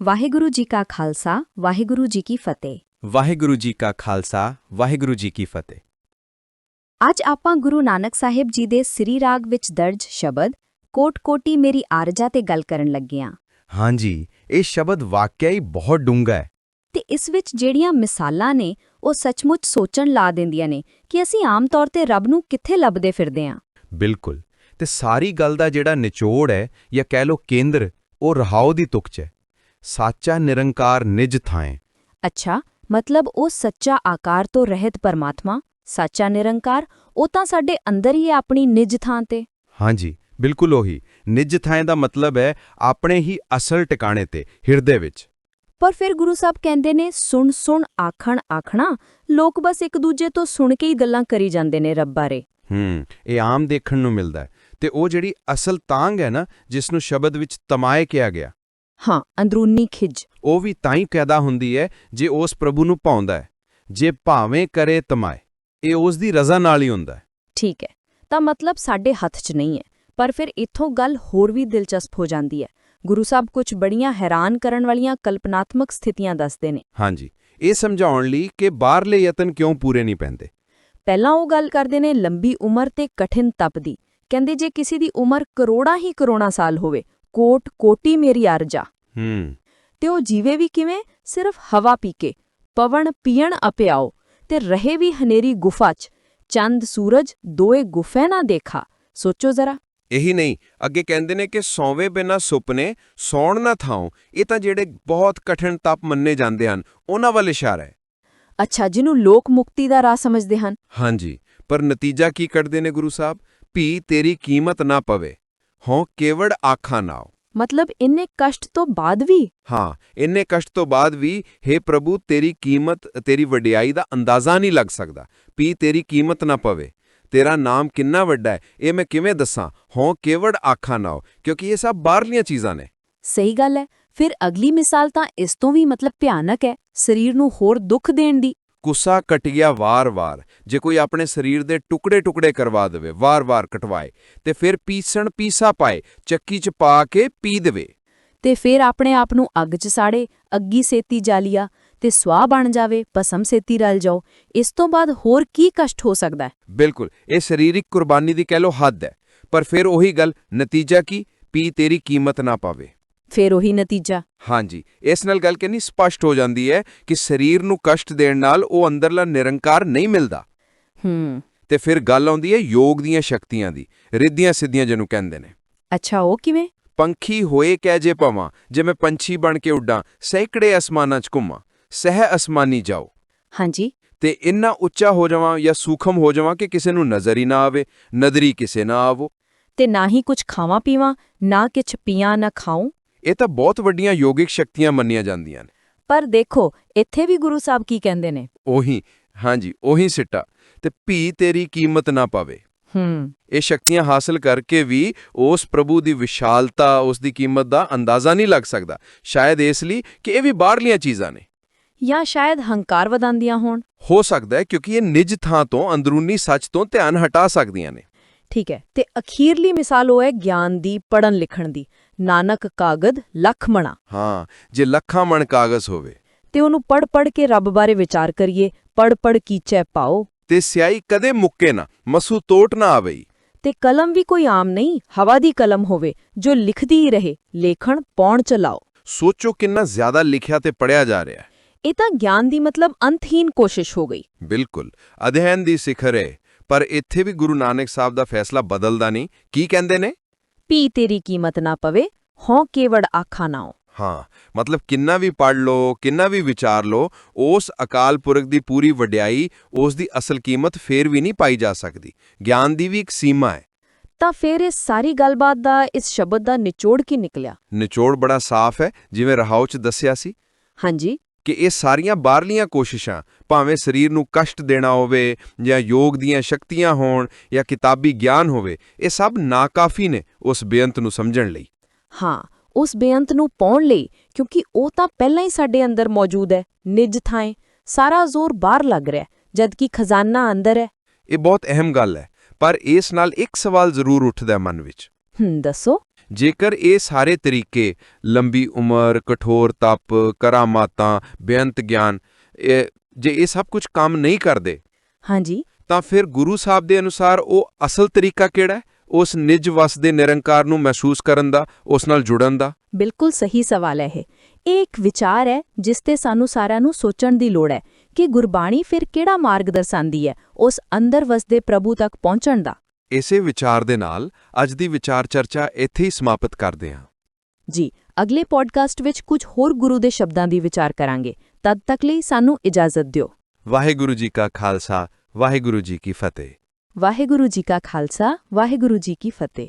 ਵਾਹਿਗੁਰੂ ਜੀ ਕਾ ਖਾਲਸਾ ਵਾਹਿਗੁਰੂ ਜੀ ਕੀ ਫਤਿਹ। ਵਾਹਿਗੁਰੂ ਜੀ ਕਾ ਖਾਲਸਾ ਵਾਹਿਗੁਰੂ ਜੀ ਕੀ ਫਤਿਹ। ਅੱਜ ਆਪਾਂ ਗੁਰੂ ਨਾਨਕ ਸਾਹਿਬ ਜੀ ਦੇ ਸ੍ਰੀ ਰਾਗ ਵਿੱਚ ਦਰਜ ਸ਼ਬਦ ਕੋਟ ਕੋਟੀ ਮੇਰੀ ਆਰਜਾ ਤੇ ਗੱਲ ਕਰਨ ਲੱਗੇ ਹਾਂ ਹਾਂਜੀ ਇਹ ਸ਼ਬਦ ਵਾਕਿਆ ਹੀ ਬਹੁਤ ਡੂੰਘਾ ਹੈ। ਤੇ ਇਸ ਵਿੱਚ ਜਿਹੜੀਆਂ ਮਿਸਾਲਾਂ ਨੇ ਉਹ ਸੱਚਮੁੱਚ ਸੋਚਣ ਲਾ ਦਿੰਦੀਆਂ ਨੇ ਕਿ ਅਸੀਂ ਆਮ ਤੌਰ ਤੇ ਰੱਬ ਨੂੰ ਕਿੱਥੇ ਲੱਭਦੇ ਫਿਰਦੇ ਹਾਂ ਬਿਲਕੁਲ। ਤੇ ਸਾਰੀ ਗੱਲ ਦਾ ਜਿਹੜਾ ਨਿਚੋੜ ਹੈ ਜਾਂ ਕਹਿ ਲੋ ਕੇਂਦਰ ਉਹ ਰਹਾਉ ਦੀ ਤੁਕ 'ਚ ਹੈ। ਸਾਚਾ ਨਿਰੰਕਾਰ ਨਿਜ ਥਾਏ। ਅੱਛਾ ਮਤਲਬ ਉਹ ਸੱਚਾ ਆਕਾਰ ਤੋਂ ਰਹਿਤ ਪਰਮਾਤਮਾ ਸੱਚਾ ਨਿਰੰਕਾਰ ਉਹ ਤਾਂ ਸਾਡੇ ਅੰਦਰ ਹੀ ਆਪਣੀ ਨਿਜ ਥਾਂ ਤੇ। ਹਾਂਜੀ ਬਿਲਕੁਲ ਉਹੀ। ਨਿਜ ਥਾਏ ਦਾ ਮਤਲਬ ਹੈ ਆਪਣੇ ਹੀ ਅਸਲ ਟਿਕਾਣੇ ਤੇ ਹਿਰਦੇ ਵਿੱਚ। ਪਰ ਫਿਰ ਗੁਰੂ ਸਾਹਿਬ ਕਹਿੰਦੇ ਨੇ ਸੁਣ ਸੁਣ ਆਖਣ ਆਖਣਾ ਲੋਕ ਬਸ ਇੱਕ ਦੂਜੇ ਤੋਂ ਸੁਣ ਕੇ ਹੀ ਗੱਲਾਂ ਕਰੀ ਜਾਂਦੇ ਨੇ ਰੱਬ ਬਾਰੇ। ਹੂੰ ਇਹ ਆਮ ਦੇਖਣ ਨੂੰ ਮਿਲਦਾ ਹੈ। ਤੇ ਉਹ ਜਿਹੜੀ ਅਸਲ ਤਾਂਗ ਹੈ ਨਾ ਜਿਸ ਨੂੰ ਸ਼ਬਦ ਵਿੱਚ ਤਮਾਏ ਕਿਹਾ ਗਿਆ। ਹਾਂ ਅੰਦਰੂਨੀ ਖਿਜ ਉਹ ਵੀ ਤਾਂ ਹੀ ਪੈਦਾ ਹੁੰਦੀ ਹੈ ਜੇ ਉਸ ਪ੍ਰਭੂ ਨੂੰ ਪਾਉਂਦਾ ਹੈ। ਜੇ ਭਾਵੇਂ ਕਰੇ ਤਮਾਏ ਇਹ ਉਸ ਦੀ ਰਜ਼ਾ ਨਾਲ ਹੀ ਹੁੰਦਾ ਹੈ। ਠੀਕ ਹੈ ਤਾਂ ਮਤਲਬ ਸਾਡੇ ਹੱਥ 'ਚ ਨਹੀਂ ਹੈ ਪਰ ਫਿਰ ਇੱਥੋਂ ਗੱਲ ਹੋਰ ਵੀ ਦਿਲਚਸਪ ਹੋ ਜਾਂਦੀ ਹੈ। ਗੁਰੂ ਸਾਹਿਬ ਕੁਝ ਬੜੀਆਂ ਹੈਰਾਨ ਕਰਨ ਵਾਲੀਆਂ ਕਲਪਨਾਤਮਕ ਸਥਿਤੀਆਂ ਦੱਸਦੇ ਨੇ। ਹਾਂਜੀ ਇਹ ਸਮਝਾਉਣ ਲਈ ਕਿ ਬਾਹਰਲੇ ਯਤਨ ਕਿਉਂ ਪੂਰੇ ਨਹੀਂ ਪੈਂਦੇ? ਪਹਿਲਾਂ ਉਹ ਗੱਲ ਕਰਦੇ ਨੇ ਲੰਬੀ ਉਮਰ ਤੇ ਕਠਿਨ ਤਪ ਦੀ ਕਹਿੰਦੇ ਜੇ ਕਿਸੇ ਦੀ ਉਮਰ ਕਰੋੜਾਂ ਹੀ ਕਰੋੜਾਂ ਸਾਲ ਹੋਵੇ ਕੋਟ ਕੋਟੀ ਮੇਰੀ ਅਰਜਾ। ਹੂੰ। ਤੇ ਉਹ ਜੀਵੇ ਵੀ ਕਿਵੇਂ? ਸਿਰਫ ਹਵਾ ਪੀ ਕੇ। ਪਵਨ ਪੀਣ ਅਪਿਆਓ ਤੇ ਰਹੇ ਵੀ ਹਨੇਰੀ ਗੁਫਾ 'ਚ। ਚੰਦ ਸੂਰਜ ਦੋਏ ਗੁਫੇ ਨਾ ਦੇਖਾ। ਸੋਚੋ ਜ਼ਰਾ। ਇਹੀ ਨਹੀਂ ਅੱਗੇ ਕਹਿੰਦੇ ਨੇ ਕਿ ਸੌਵੇਂ ਬਿਨਾ ਸੁਪਨੇ ਸੌਣ ਨਾ ਥਾਉ। ਇਹ ਤਾਂ ਜਿਹੜੇ ਬਹੁਤ ਕਠਿਨ ਤਪ ਮੰਨੇ ਜਾਂਦੇ ਹਨ ਉਹਨਾਂ ਵੱਲ ਇਸ਼ਾਰਾ ਹੈ। ਅੱਛਾ ਜਿਹਨੂੰ ਲੋਕ ਮੁਕਤੀ ਦਾ ਰਾਹ ਸਮਝਦੇ ਹਨ। ਹਾਂਜੀ ਪਰ ਨਤੀਜਾ ਕੀ ਕੱਢਦੇ ਨੇ ਗੁਰੂ ਸਾਹਿਬ? ਭੀ ਤੇਰੀ ਕੀਮਤ ਨਾ ਪਵੇ। ਹੋਂ ਕੇਵੜ ਆਖਾਂ ਨਾਓ ਮਤਲਬ ਇੰਨੇ ਕਸ਼ਟ ਤੋਂ ਬਾਅਦ ਵੀ? ਹਾਂ ਇੰਨੇ ਕਸ਼ਟ ਤੋਂ ਬਾਅਦ ਵੀ हे ਪ੍ਰਭੂ ਤੇਰੀ ਕੀਮਤ ਤੇਰੀ ਵਡਿਆਈ ਦਾ ਅੰਦਾਜ਼ਾ ਨਹੀਂ ਲੱਗ ਸਕਦਾ। ਪੀ ਤੇਰੀ ਕੀਮਤ ਨਾ ਪਵੇ। ਤੇਰਾ ਨਾਮ ਕਿੰਨਾ ਵੱਡਾ ਹੈ ਇਹ ਮੈਂ ਕਿਵੇਂ ਦੱਸਾਂ? ਹੋਂ ਕੇਵੜ ਆਖਾਂ ਨਾਓ ਕਿਉਂਕਿ ਇਹ ਸਭ ਬਾਹਰਲੀਆਂ ਚੀਜ਼ਾਂ ਨੇ। ਸਹੀ ਗੱਲ ਹੈ। ਫਿਰ ਅਗਲੀ ਮਿਸਾਲ ਤਾਂ ਇਸ ਤੋਂ ਵੀ ਮਤਲਬ ਭਿਆਨਕ ਹੈ ਸਰੀਰ ਨੂੰ ਹੋਰ ਦੁੱਖ ਦੇਣ ਦੀ। ਗੁੱਸਾ ਕਟ ਗਿਆ ਵਾਰ-ਵਾਰ ਜੇ ਕੋਈ ਆਪਣੇ ਸਰੀਰ ਦੇ ਟੁਕੜੇ-ਟੁਕੜੇ ਕਰਵਾ ਦੇਵੇ ਵਾਰ-ਵਾਰ ਕਟਵਾਏ ਤੇ ਫਿਰ ਪੀਸਣ ਪੀਸਾ ਪਾਏ ਚੱਕੀ 'ਚ ਪਾ ਕੇ ਪੀ ਦੇਵੇ। ਤੇ ਫਿਰ ਆਪਣੇ ਆਪ ਨੂੰ ਅੱਗ 'ਚ ਸਾੜੇ ਅੱਗੀ ਸੇਤੀ ਜਾਲੀਆ ਤੇ ਸਵਾਹ ਬਣ ਜਾਵੇ ਪਸਮ ਸੇਤੀ ਰਲ ਜਾਓ। ਇਸ ਤੋਂ ਬਾਅਦ ਹੋਰ ਕੀ ਕਸ਼ਟ ਹੋ ਸਕਦਾ ਹੈ? ਬਿਲਕੁਲ ਇਹ ਸਰੀਰਕ ਕੁਰਬਾਨੀ ਦੀ ਕਹਿ ਲੋ ਹੱਦ ਹੈ। ਪਰ ਫਿਰ ਉਹੀ ਗੱਲ ਨਤੀਜਾ ਕੀ? ਪੀ ਤੇਰੀ ਕੀਮਤ ਨਾ ਪਾਵੇ। ਫਿਰ ਉਹੀ ਨਤੀਜਾ। ਹਾਂਜੀ ਇਸ ਨਾਲ ਗੱਲ ਕਿੰਨੀ ਸਪਸ਼ਟ ਹੋ ਜਾਂਦੀ ਹੈ ਕਿ ਸਰੀਰ ਨੂੰ ਕਸ਼ਟ ਦੇਣ ਨਾਲ ਉਹ ਅੰਦਰਲਾ ਨਿਰੰਕਾਰ ਨਹੀਂ ਮਿਲਦਾ। ਹੂੰ। ਤੇ ਫਿਰ ਗੱਲ ਆਉਂਦੀ ਹੈ ਯੋਗ ਦੀਆਂ ਸ਼ਕਤੀਆਂ ਦੀ ਰਿੱਧੀਆਂ ਸਿੱਧੀਆਂ ਜਿਹਨੂੰ ਕਹਿੰਦੇ ਨੇ। ਅੱਛਾ ਉਹ ਕਿਵੇਂ? ਪੰਖੀ ਹੋਏ ਕਹਿ ਜੇ ਪਵਾਂ ਜੇ ਮੈਂ ਪੰਛੀ ਬਣ ਕੇ ਉੱਡਾਂ ਸੈਂਕੜੇ ਅਸਮਾਨਾਂ 'ਚ ਘੁੰਮਾਂ ਸਹਿ ਅਸਮਾਨੀ ਜਾਓ। ਹਾਂਜੀ। ਤੇ ਇੰਨਾ ਉੱਚਾ ਹੋ ਜਾਵਾਂ ਜਾਂ ਸੂਖਮ ਹੋ ਜਾਵਾਂ ਕਿ ਕਿਸੇ ਨੂੰ ਨਜ਼ਰ ਹੀ ਨਾ ਆਵੇ ਨਦਰੀ ਕਿਸੇ ਨਾ ਆਵੋ। ਤੇ ਨਾ ਹੀ ਕੁਝ ਖਾਵਾਂ ਪੀਵਾਂ ਨਾ ਕਿਛ ਪੀਆਂ ਨਾ ਖਾਉਂ ਇਹ ਤਾਂ ਬਹੁਤ ਵੱਡੀਆਂ ਯੋਗਿਕ ਸ਼ਕਤੀਆਂ ਮੰਨੀਆਂ ਜਾਂਦੀਆਂ ਨੇ। ਪਰ ਦੇਖੋ ਇੱਥੇ ਵੀ ਗੁਰੂ ਸਾਹਿਬ ਕੀ ਕਹਿੰਦੇ ਨੇ? ਉਹੀ ਹਾਂਜੀ ਉਹੀ ਸਿੱਟਾ। ਤੇ ਭੀ ਤੇਰੀ ਕੀਮਤ ਨਾ ਪਾਵੇ। ਹੂੰ। ਇਹ ਸ਼ਕਤੀਆਂ ਹਾਸਲ ਕਰਕੇ ਵੀ ਉਸ ਪ੍ਰਭੂ ਦੀ ਵਿਸ਼ਾਲਤਾ ਉਸ ਦੀ ਕੀਮਤ ਦਾ ਅੰਦਾਜ਼ਾ ਨਹੀਂ ਲੱਗ ਸਕਦਾ। ਸ਼ਾਇਦ ਇਸ ਲਈ ਕਿ ਇਹ ਵੀ ਬਾਹਰਲੀਆਂ ਚੀਜ਼ਾਂ ਨੇ। ਜਾਂ ਸ਼ਾਇਦ ਹੰਕਾਰ ਵਧਾਉਂਦੀਆਂ ਹੋਣ। ਹੋ ਸਕਦਾ ਹੈ ਕਿਉਂਕਿ ਇਹ ਨਿਜ ਥਾਂ ਤੋਂ ਅੰਦਰੂਨੀ ਸੱਚ ਤੋਂ ਧਿਆਨ ਹਟਾ ਸਕਦੀਆਂ ਨੇ। ਠੀਕ ਹੈ ਤੇ ਅਖੀਰਲੀ ਮਿਸਾਲ ਉਹ ਹੈ ਗਿਆਨ ਦੀ ਪੜਨ ਲਿਖਣ ਦੀ। ਨਾਨਕ ਕਾਗਦ ਲੱਖ ਮਣਾ। ਹਾਂ ਜੇ ਲੱਖਾਂ ਮਣ ਕਾਗਜ਼ ਹੋਵੇ। ਤੇ ਉਹਨੂੰ ਪੜ ਪੜ ਕੇ ਰੱਬ ਬਾਰੇ ਵਿਚਾਰ ਕਰੀਏ ਪੜ ਪੜ ਕੀਚੈ ਪਾਓ। ਤੇ ਸਿਆਹੀ ਕਦੇ ਮੁੱਕੇ ਨਾ ਮਸੂ ਤੋਟ ਨਾ ਆਵੇ ਤੇ ਕਲਮ ਵੀ ਕੋਈ ਆਮ ਨਹੀਂ ਹਵਾ ਦੀ ਕਲਮ ਹੋਵੇ ਜੋ ਲਿਖਦੀ ਹੀ ਰਹੇ ਲੇਖਣ ਪੌਣ ਚਲਾਓ ਸੋਚੋ ਕਿੰਨਾ ਜ਼ਿਆਦਾ ਲਿਖਿਆ ਤੇ ਪੜਿਆ ਜਾ ਰਿਹਾ ਹੈ। ਇਹ ਤਾਂ ਗਿਆਨ ਦੀ ਮਤਲਬ ਅੰਤਹੀਨ ਕੋਸ਼ਿਸ਼ ਹੋ ਗਈ। ਬਿਲਕੁਲ ਅਧਿਐਨ ਦੀ ਸਿਖਰ ਹੈ ਪਰ ਇੱਥੇ ਵੀ ਗੁਰੂ ਨਾਨਕ ਸਾਹਿਬ ਦਾ ਫੈਸਲਾ ਬਦਲਦਾ ਨਹੀਂ ਕੀ ਕਹਿੰਦੇ ਨੇ? ਪੀ ਤੇਰੀ ਕੀਮਤ ਨਾ ਪਵੇ ਹੋਂ ਕੇਵੜ ਆਖਾ ਨਾਓ ਹਾਂ ਮਤਲਬ ਕਿੰਨਾ ਵੀ ਪੜ ਲੋ ਕਿੰਨਾ ਵੀ ਵਿਚਾਰ ਲੋ ਉਸ ਅਕਾਲ ਪੁਰਖ ਦੀ ਪੂਰੀ ਵਡਿਆਈ ਉਸ ਦੀ ਅਸਲ ਕੀਮਤ ਫੇਰ ਵੀ ਨਹੀਂ ਪਾਈ ਜਾ ਸਕਦੀ। ਗਿਆਨ ਦੀ ਵੀ ਇੱਕ ਸੀਮਾ ਹੈ। ਤਾਂ ਫਿਰ ਇਸ ਸਾਰੀ ਗੱਲਬਾਤ ਦਾ ਇਸ ਸ਼ਬਦ ਦਾ ਨਿਚੋੜ ਕੀ ਨਿਕਲਿਆ? ਨਿਚੋੜ ਬੜਾ ਸਾਫ਼ ਹੈ ਜਿਵੇਂ ਰਹਾਉ ਚ ਦੱਸਿਆ ਸੀ। ਹਾਂਜੀ। ਕਿ ਇਹ ਸਾਰੀਆਂ ਬਾਹਰਲੀਆਂ ਕੋਸ਼ਿਸ਼ਾਂ ਭਾਵੇਂ ਸਰੀਰ ਨੂੰ ਕਸ਼ਟ ਦੇਣਾ ਹੋਵੇ ਜਾਂ ਯੋਗ ਦੀਆਂ ਸ਼ਕਤੀਆਂ ਹੋਣ ਜਾਂ ਕਿਤਾਬੀ ਗਿਆਨ ਹੋਵੇ ਇਹ ਸਭ ਨਾਕਾਫੀ ਨੇ ਉਸ ਬੇਅੰਤ ਨੂੰ ਸਮਝਣ ਲਈ। ਹਾਂ ਉਸ ਬੇਅੰਤ ਨੂੰ ਪਾਉਣ ਲਈ ਕਿਉਂਕਿ ਉਹ ਤਾਂ ਪਹਿਲਾਂ ਹੀ ਸਾਡੇ ਅੰਦਰ ਮੌਜੂਦ ਹੈ ਨਿਜ ਥਾਂ ਸਾਰਾ ਜ਼ੋਰ ਬਾਹਰ ਲੱਗ ਰਿਹਾ ਜਦਕਿ ਖਜ਼ਾਨਾ ਅੰਦਰ ਹੈ। ਇਹ ਬਹੁਤ ਅਹਿਮ ਗੱਲ ਹੈ ਪਰ ਇਸ ਨਾਲ ਇੱਕ ਸਵਾਲ ਜ਼ਰੂਰ ਉੱਠਦਾ ਹੈ ਮਨ ਵਿੱਚ। ਹੂੰ ਦੱਸੋ। ਜੇਕਰ ਇਹ ਸਾਰੇ ਤਰੀਕੇ ਲੰਬੀ ਉਮਰ ਕਠੋਰ ਤਪ ਕਰਾਮਾਤਾਂ ਬੇਅੰਤ ਗਿਆਨ ਇਹ ਜੇ ਇਹ ਸਭ ਕੁਝ ਕੰਮ ਨਹੀਂ ਕਰਦੇ ਹਾਂਜੀ। ਤਾਂ ਫਿਰ ਗੁਰੂ ਸਾਹਿਬ ਦੇ ਅਨੁਸਾਰ ਉਹ ਅਸਲ ਤਰੀਕਾ ਕਿਹੜਾ ਹੈ? ਉਸ ਨਿਜ ਵਸ ਦੇ ਨਿਰੰਕਾਰ ਨੂੰ ਮਹਿਸੂਸ ਕਰਨ ਦਾ ਉਸ ਨਾਲ ਜੁੜਨ ਦਾ? ਬਿਲਕੁਲ ਸਹੀ ਸਵਾਲ ਹੈ ਇਹ। ਇਹ ਇੱਕ ਵਿਚਾਰ ਹੈ ਜਿਸ ਤੇ ਸਾਨੂੰ ਸਾਰਿਆਂ ਨੂੰ ਸੋਚਣ ਦੀ ਲੋੜ ਹੈ ਕਿ ਗੁਰਬਾਣੀ ਫਿਰ ਕਿਹੜਾ ਮਾਰਗ ਦਰਸਾਉਂਦੀ ਹੈ ਉਸ ਅੰਦਰ ਵਸਦੇ ਪ੍ਰਭੂ ਤੱਕ ਪਹੁੰਚਣ ਦਾ? ਇਸੇ ਵਿਚਾਰ ਦੇ ਨਾਲ ਅੱਜ ਦੀ ਵਿਚਾਰ ਚਰਚਾ ਇੱਥੇ ਹੀ ਸਮਾਪਤ ਕਰਦੇ ਹਾਂ। ਜੀ ਅਗਲੇ ਪੋਡਕਾਸਟ ਵਿੱਚ ਕੁਝ ਹੋਰ ਗੁਰੂ ਦੇ ਸ਼ਬਦਾਂ ਦੀ ਵਿਚਾਰ ਕਰਾਂਗੇ। ਤਦ ਤੱਕ ਲਈ ਸਾਨੂੰ ਇਜਾਜ਼ਤ ਦਿਓ। ਵਾਹਿਗੁਰੂ ਜੀ ਕਾ ਖਾਲਸਾ ਵਾਹਿਗੁਰੂ ਜੀ ਕੀ ਫਤਿਹ। ਵਾਹਿਗੁਰੂ ਜੀ ਕਾ ਖਾਲਸਾ ਵਾਹਿਗੁਰੂ ਜੀ ਕੀ ਫਤਿਹ।